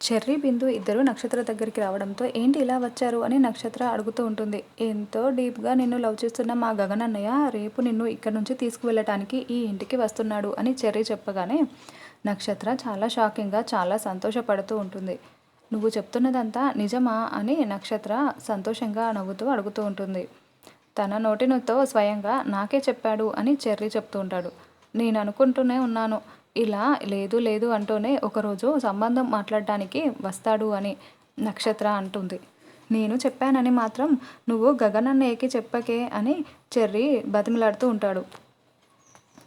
Cherry బిందు ఇద్దరు నక్షత్ర దగ్గరికి రావడంతో ఏంటి ఇలా వచ్చారు? అని నక్షత్ర అడుగుతూ ఉంటుంది. ఎంతో డీప్గా నిన్ను లవ్ చేస్తున్న మా గగన్ అన్నయ్య రేపు నిన్ను ఇక్కడ నుంచి తీసుకువెళ్ళటానికి ఈ ఇంటికి వస్తున్నాడు అని చెర్రీ చెప్పగానే నక్షత్ర చాలా షాకింగ్గా చాలా సంతోషపడుతూ ఉంటుంది. నువ్వు చెప్తున్నదంతా నిజమా? అని నక్షత్ర సంతోషంగా నవ్వుతూ అడుగుతూ ఉంటుంది. తన నోటినుతో స్వయంగా నాకే చెప్పాడు అని చెర్రీ చెప్తూ ఉంటాడు. నేను అనుకుంటూనే ఉన్నాను. ఇలా లేదు లేదు అంటూనే ఒకరోజు సంబంధం మాట్లాడటానికి వస్తాడు అని నక్షత్ర అంటుంది. నేను చెప్పానని మాత్రం నువ్వు గగన్ అన్నయ్యకి చెప్పకే అని చెర్రి బతిమలాడుతూ ఉంటాడు.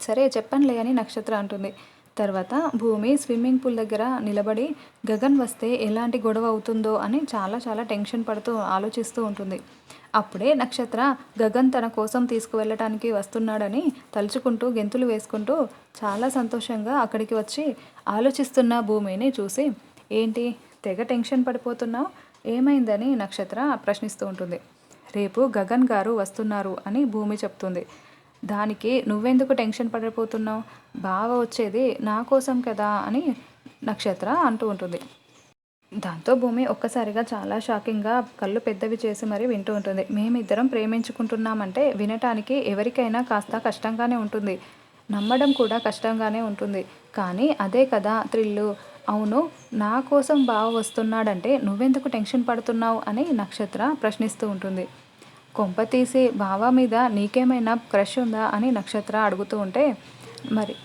సరే చెప్పనులే అని నక్షత్ర అంటుంది. తర్వాత భూమి స్విమ్మింగ్ పూల్ దగ్గర నిలబడి గగన్ వస్తే ఎలాంటి గొడవ అవుతుందో అని చాలా చాలా టెన్షన్ పడుతూ ఆలోచిస్తూ ఉంటుంది. అప్పుడే నక్షత్ర గగన్ తన కోసం తీసుకువెళ్ళటానికి వస్తున్నాడని తలుచుకుంటూ గెంతులు వేసుకుంటూ చాలా సంతోషంగా అక్కడికి వచ్చి ఆలోచిస్తున్న భూమిని చూసి ఏంటి తెగ టెన్షన్ పడిపోతున్నావు? ఏమైందని నక్షత్ర ప్రశ్నిస్తూ ఉంటుంది. రేపు గగన్ గారు వస్తున్నారు అని భూమి చెప్తుంది. దానికి నువ్వెందుకు టెన్షన్ పడిపోతున్నావు? బాగా వచ్చేది నా కోసం కదా అని నక్షత్ర అంటూ ఉంటుంది. దాంతో భూమి ఒక్కసారిగా చాలా షాకింగ్గా కళ్ళు పెద్దవి చేసి మరీ వింటూ ఉంటుంది. మేమిద్దరం ప్రేమించుకుంటున్నామంటే వినటానికి ఎవరికైనా కాస్త కష్టంగానే ఉంటుంది. నమ్మడం కూడా కష్టంగానే ఉంటుంది. కానీ అదే కదా థ్రిల్లు. అవును నా కోసం బావ వస్తున్నాడంటే నువ్వెందుకు టెన్షన్ పడుతున్నావు అని నక్షత్ర ప్రశ్నిస్తూ ఉంటుంది. కొంప తీసి బావ మీద నీకేమైనా క్రష్ ఉందా అని నక్షత్ర అడుగుతూ ఉంటే మరి